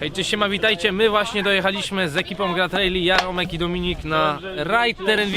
Hej, cześć, siema, witajcie. My właśnie dojechaliśmy z ekipą Gra Traili, ja, Romek i Dominik na rajd Teren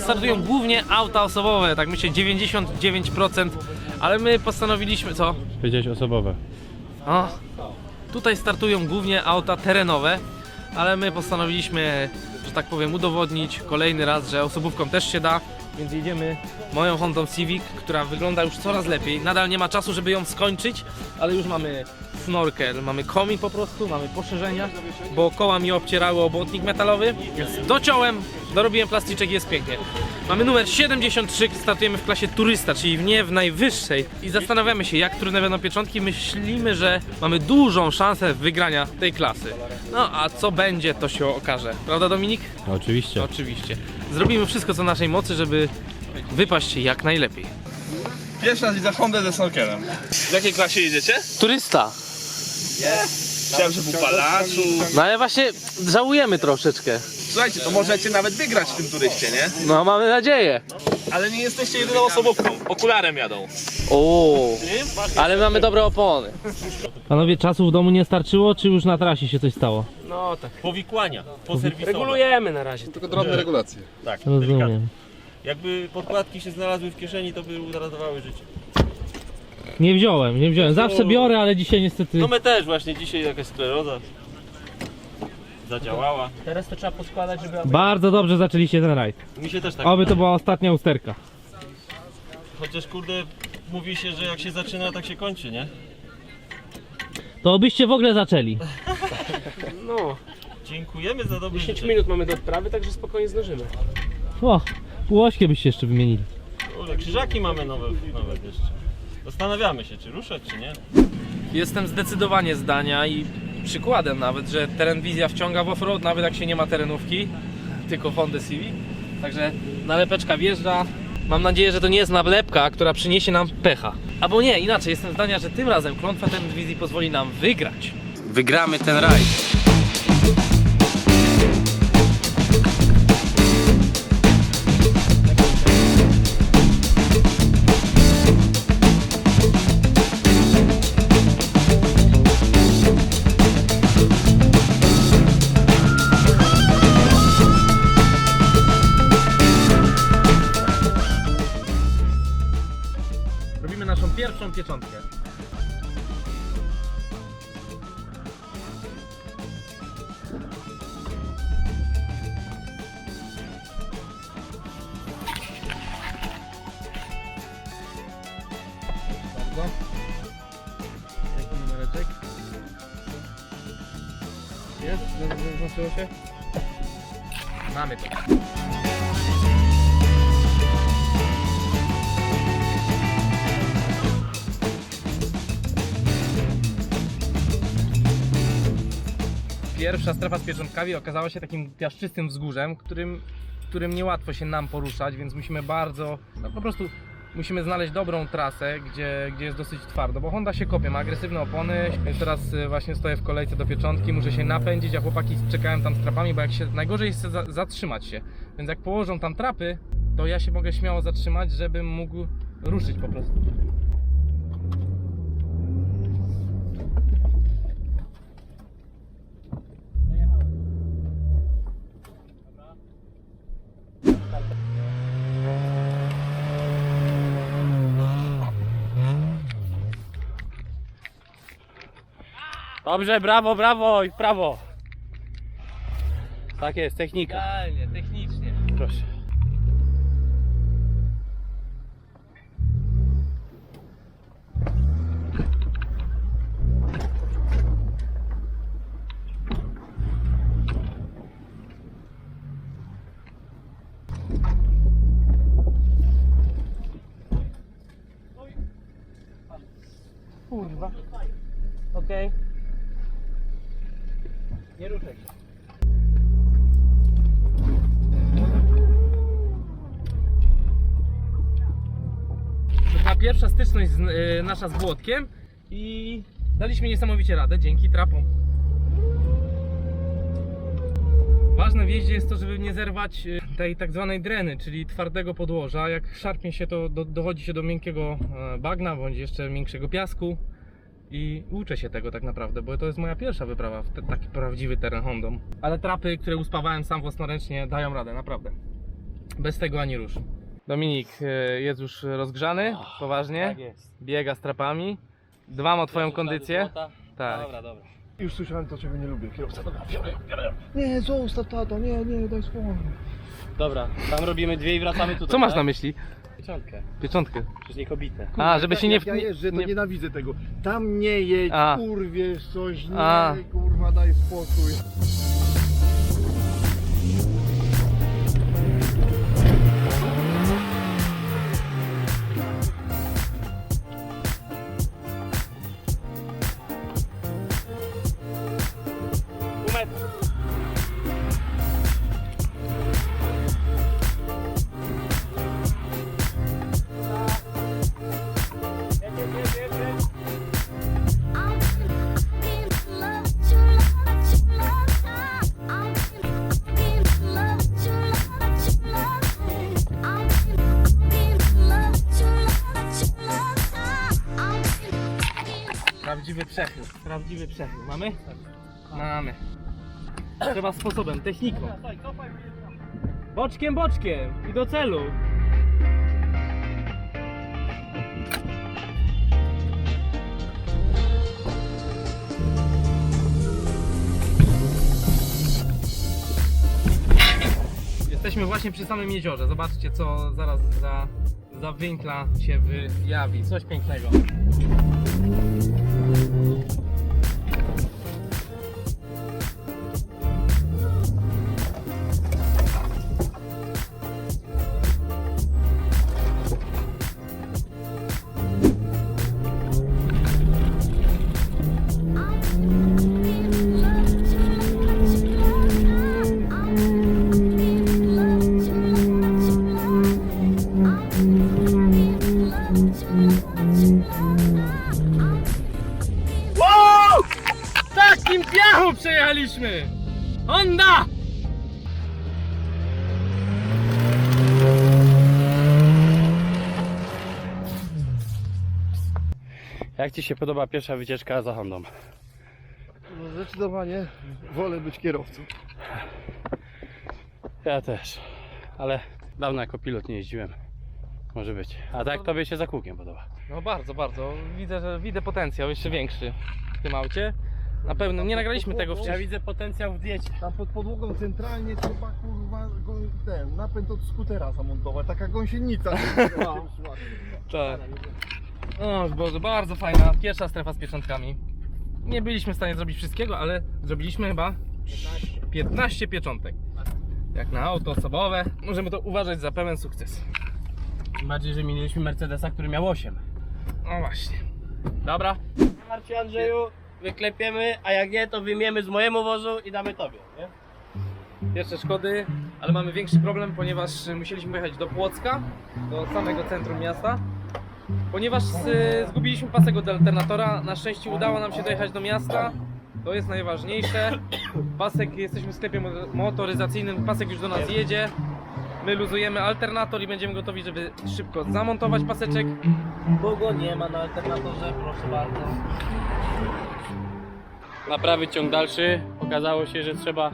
startują głównie auta osobowe, tak myślę 99%, ale my postanowiliśmy, co? Powiedziałeś osobowe. O, tutaj startują głównie auta terenowe, ale my postanowiliśmy, że tak powiem, udowodnić kolejny raz, że osobówką też się da, więc jedziemy moją Hondą Civic, która wygląda już coraz lepiej. Nadal nie ma czasu, żeby ją skończyć, ale już mamy snorkel, mamy komin po prostu, mamy poszerzenia, bo koła mi obcierały o błotnik metalowy, więc dociąłem, dorobiłem plasticzek i jest pięknie. Mamy numer 73, startujemy w klasie turysta, czyli w nie w najwyższej i zastanawiamy się jak trudne będą pieczątki. Myślimy, że mamy dużą szansę wygrania tej klasy. No a co będzie, to się okaże. Prawda Dominik? Oczywiście. Oczywiście. Zrobimy wszystko co w naszej mocy, żeby wypaść jak najlepiej. Pierwszy raz widzę Hondę ze snorkelem. W jakiej klasie jedziecie? Turysta. Chciałem, że w upalaczu. No ale właśnie żałujemy troszeczkę. Słuchajcie, to możecie nawet wygrać w tym turyście, nie? No mamy nadzieję. Ale nie jesteście jedyną osobówką. Okularem jadą. O, ale mamy dobre opony. Panowie, czasu w domu nie starczyło, czy już na trasie się coś stało? No tak. Powikłania, poserwisowe. Regulujemy na razie. Tylko drobne regulacje. Tak. Rozumiem. Jakby podkładki się znalazły w kieszeni, to by uratowały życie. Nie wziąłem, nie wziąłem. Zawsze biorę, ale dzisiaj niestety. No my też właśnie dzisiaj jakaś skleroza zadziałała. Teraz to trzeba poskładać, żeby. Bardzo dobrze zaczęliście ten rajd. Mi się też tak Oby to była ostatnia usterka. Chociaż kurde, mówi się, że jak się zaczyna, tak się kończy, nie? To byście w ogóle zaczęli. No, Dziękujemy za dobry 10 życzenie. minut mamy do odprawy, także spokojnie zdążymy. O, półośkie byście jeszcze wymienili. Kurde, krzyżaki mamy nowe, nowe jeszcze. Zastanawiamy się, czy ruszać, czy nie. Jestem zdecydowanie zdania i przykładem nawet, że teren wizja wciąga w offroad, nawet jak się nie ma terenówki, tylko Honda Civic. Także nalepeczka wjeżdża. Mam nadzieję, że to nie jest nalepka, która przyniesie nam pecha. Albo nie, inaczej, jestem zdania, że tym razem klątwa teren wizji pozwoli nam wygrać. Wygramy ten rajd. Pierwszą pieczątkę. Pierwsza strefa z pieczątkami okazała się takim piaszczystym wzgórzem, którym, którym niełatwo się nam poruszać, więc musimy bardzo, no po prostu musimy znaleźć dobrą trasę, gdzie, gdzie jest dosyć twardo, bo Honda się kopie, ma agresywne opony, teraz y, właśnie stoję w kolejce do pieczątki, muszę się napędzić, a chłopaki czekają tam z trapami, bo jak się, najgorzej jest za, zatrzymać się, więc jak położą tam trapy, to ja się mogę śmiało zatrzymać, żebym mógł ruszyć po prostu. Dobrze, brawo, brawo i w prawo. Tak jest, technika. Idealnie, technicznie. Proszę. Kurwa. Ruszaj się. pierwsza styczność z, y, nasza z Błotkiem i daliśmy niesamowicie radę dzięki trapom. Ważne w jeździe jest to, żeby nie zerwać y, tej tak zwanej dreny, czyli twardego podłoża. Jak szarpnie się to, do, dochodzi się do miękkiego e, bagna, bądź jeszcze miększego piasku. I uczę się tego tak naprawdę, bo to jest moja pierwsza wyprawa w te, taki prawdziwy teren Hondą. Ale trapy, które uspawałem sam własnoręcznie, dają radę, naprawdę. Bez tego ani rusz. Dominik e, jest już rozgrzany, poważnie. Tak jest. Biega z trapami. Dbam o twoją kondycję. Tak. Dobra, dobra. Już słyszałem to, czego nie lubię. Kierowca, dobra, biorę, biorę. Nie, zostaw tato, nie, nie, daj spokój. Dobra, tam robimy dwie i wracamy tutaj. Co masz tak? na myśli? Pieczątkę. Pieczątkę. Przecież nie kobitę. A, żeby się nie... Jak ja jeżdżę, to nie- nienawidzę tego. Tam nie jedź, A. kurwiesz coś, nie, A. kurwa, daj spokój. Prawdziwy przechył. Prawdziwy przechył. Mamy? Mamy. Trzeba sposobem, techniką. Boczkiem, boczkiem i do celu. Jesteśmy właśnie przy samym jeziorze. Zobaczcie, co zaraz za, za winkla się wyjawi. Coś pięknego. Bye. Przejechaliśmy! Honda! Jak Ci się podoba pierwsza wycieczka za Hondą? No, zdecydowanie wolę być kierowcą. Ja też. Ale dawno jako pilot nie jeździłem. Może być. A tak Tobie się za kółkiem podoba. No bardzo, bardzo. Widzę, że widzę potencjał jeszcze większy w tym aucie. Na pewno nie nagraliśmy tego Ja wcześniej. widzę potencjał w diecie. Tam pod podłogą centralnie trzeba kurwa go, ten napęd od skutera zamontować, taka gąsienica. Tak. O Boże, bardzo fajna. Pierwsza strefa z pieczątkami. Nie byliśmy w stanie zrobić wszystkiego, ale zrobiliśmy chyba 15 pieczątek. Jak na auto osobowe, możemy to uważać za pełen sukces. Tym bardziej, że minęliśmy Mercedesa, który miał 8. No właśnie. Dobra. Marcie Andrzeju, wyklepiemy, a jak nie, to wyjmiemy z mojemu wozu i damy Tobie. Nie? Pierwsze szkody, ale mamy większy problem, ponieważ musieliśmy pojechać do Płocka, do samego centrum miasta. Ponieważ y, zgubiliśmy pasek od alternatora, na szczęście udało nam się dojechać do miasta. To jest najważniejsze. Pasek, jesteśmy w sklepie mo- motoryzacyjnym, pasek już do nas jedzie. My luzujemy alternator i będziemy gotowi, żeby szybko zamontować paseczek, bo go nie ma na alternatorze, proszę bardzo. Naprawy ciąg dalszy. Okazało się, że trzeba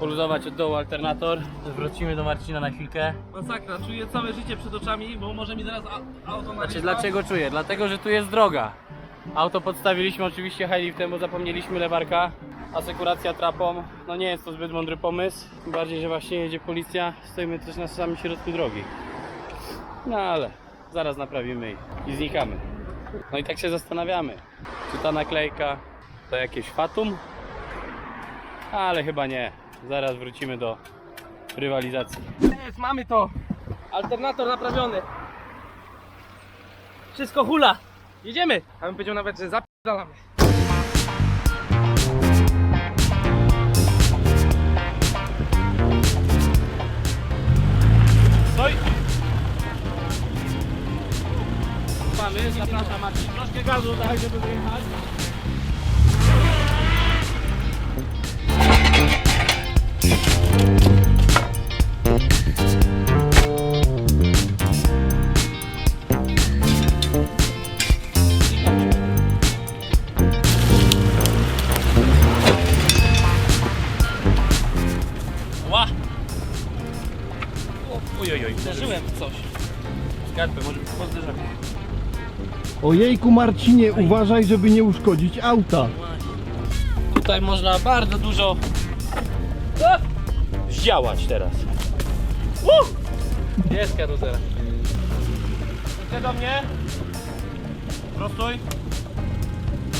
poluzować od dołu alternator. Wrócimy do Marcina na chwilkę. Masakra, czuję całe życie przed oczami, bo może mi zaraz a- auto Znaczy narywa. dlaczego czuję? Dlatego, że tu jest droga. Auto podstawiliśmy oczywiście highliftem, bo zapomnieliśmy lewarka. Asekuracja trapą, no nie jest to zbyt mądry pomysł. Tym bardziej, że właśnie jedzie policja, stoimy też na samym środku drogi. No ale zaraz naprawimy i, i znikamy. No i tak się zastanawiamy, czy ta naklejka to jakieś fatum? Ale chyba nie. Zaraz wrócimy do rywalizacji. Jest, mamy to! Alternator naprawiony. Wszystko hula. Jedziemy! A bym powiedział nawet, że zapierdalamy. Stoj! zapraszamy, zapraszam Marcin. Troszkę gazu daj, żeby wyjechać. Ła! Oj, oj, oj, Uderzyłem w coś. Skarpę, może być. Ojejku Marcinie, uważaj, żeby nie uszkodzić auta. Tutaj można bardzo dużo zdziałać teraz. Uh! Jest karuzela. Chodźcie do mnie. Prostuj.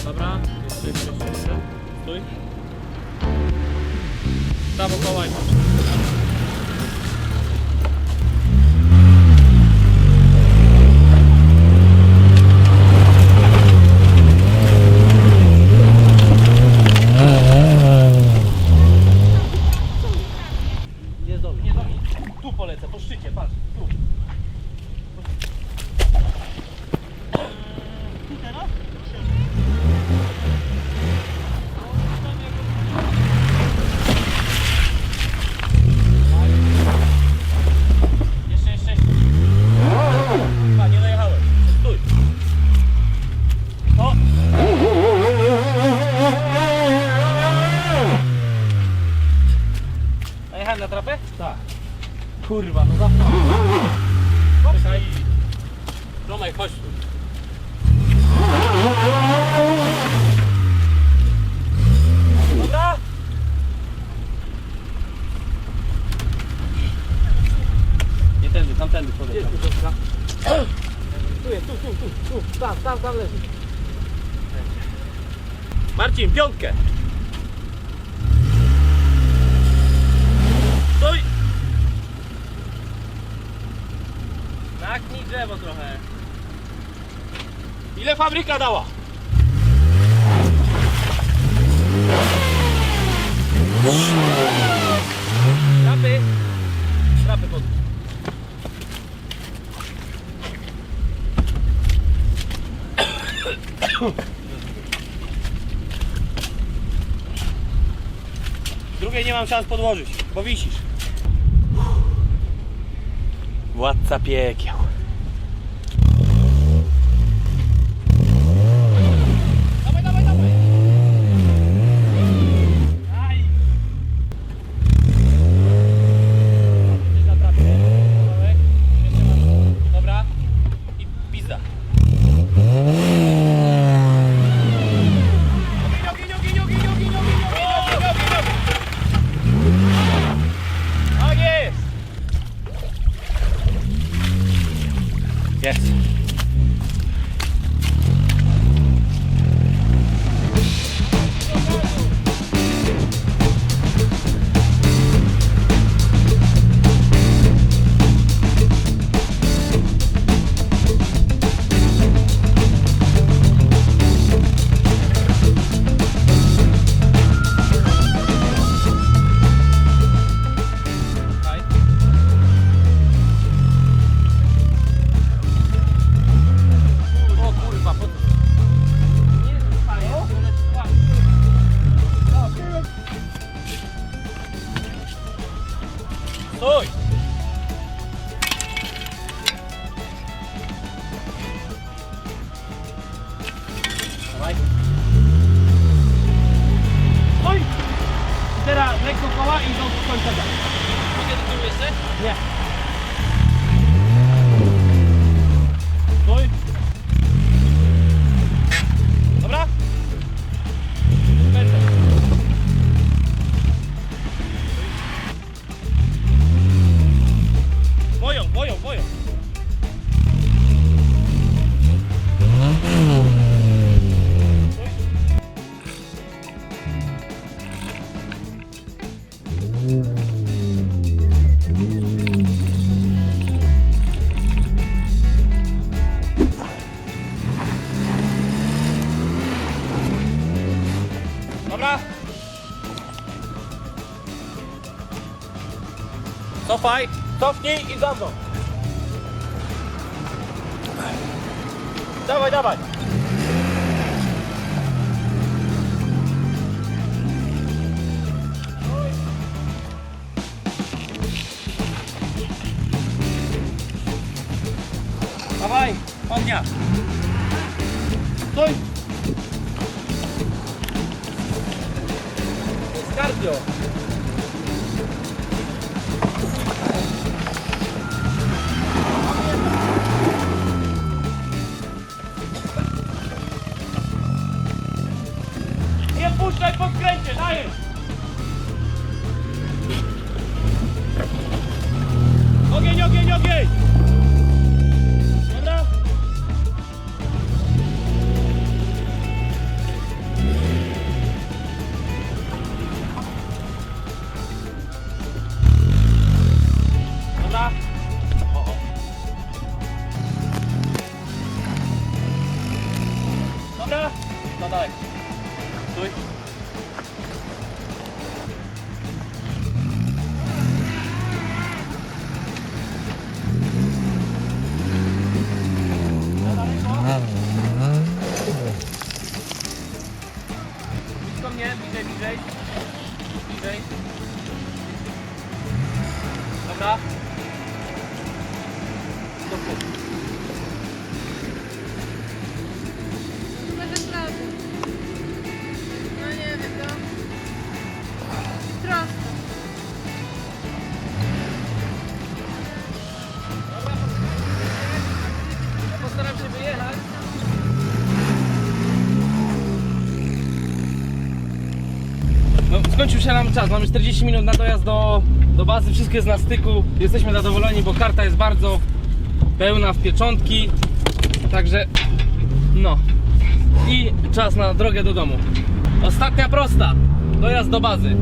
Dobra. Jeszcze, jeszcze, jeszcze. Stój. Prawo kołaj. Tam, leży. Marcin, piątkę. Stój. Naknij drzewo trochę. Ile fabryka dała? Trapy. Trapy. Drugiej nie mam szans podłożyć, bo wisisz. Władca piekieł. Stój! Teraz lekko koła i do końca dalej. Mogę do tyłu jeszcze? Nie. Dobra. Cofaj, cofnij i za mną. Dawaj, dawaj! Dawaj, ognia! Stój! Cardio. Dobra. Do. No nie wiem, no. Prosto. Postaram się wyjechać. No, skończył się nam czas, mamy 40 minut na dojazd do, do bazy, wszystko jest na styku. Jesteśmy zadowoleni, bo karta jest bardzo pełna w pieczątki. Także no. I czas na drogę do domu. Ostatnia prosta. Dojazd do bazy.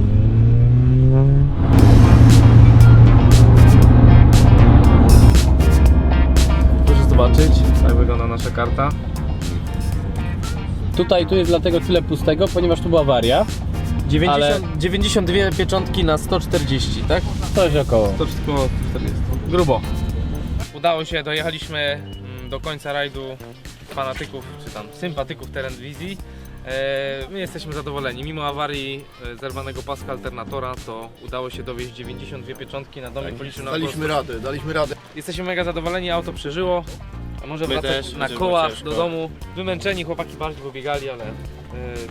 Proszę zobaczyć, jak wygląda nasza karta. Tutaj tu jest dlatego tyle pustego, ponieważ tu była awaria. 90, Ale- 92 pieczątki na 140, tak? Coś około. 140. Grubo. Udało się, dojechaliśmy mm, do końca rajdu fanatyków, czy tam sympatyków teren wizji. E, My jesteśmy zadowoleni. Mimo awarii e, zerwanego paska alternatora, to udało się dowieść 92 pieczątki na domek policzył na około Daliśmy radę, daliśmy radę. Jesteśmy mega zadowoleni, auto przeżyło. A może My wracać też, na było kołach ciężko. do domu. Wymęczeni chłopaki bardzo pobiegali, ale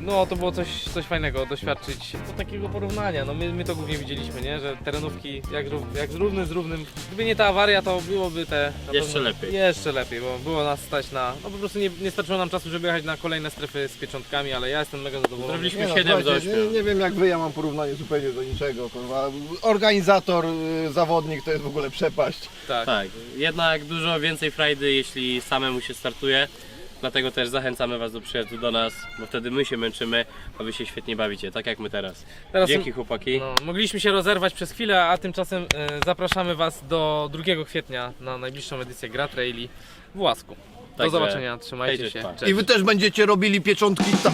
no to było coś, coś fajnego, doświadczyć no, takiego porównania. No my, my to głównie widzieliśmy, nie? że terenówki jak, jak z równy z równym. Gdyby nie ta awaria, to byłoby te na Jeszcze pewno- lepiej. Jeszcze lepiej, bo było nas stać na. No po prostu nie, nie starczyło nam czasu, żeby jechać na kolejne strefy z pieczątkami, ale ja jestem mega zadowolony. Zrobiliśmy Nie, no, 7 z słuchajcie, 8. nie, nie wiem jak wy, ja mam porównanie zupełnie do niczego. Kurwa. Organizator, y, zawodnik to jest w ogóle przepaść. Tak. Tak, jednak dużo więcej frajdy, jeśli samemu się startuje. Dlatego też zachęcamy Was do przyjazdu do nas, bo wtedy my się męczymy, a Wy się świetnie bawicie, tak jak my teraz. Teraz Dzięki chłopaki. No, mogliśmy się rozerwać przez chwilę, a tymczasem e, zapraszamy Was do 2 kwietnia na najbliższą edycję Gra Traili w Łasku. Do Także zobaczenia, trzymajcie hej, się. pa. I wy też będziecie robili pieczątki tak.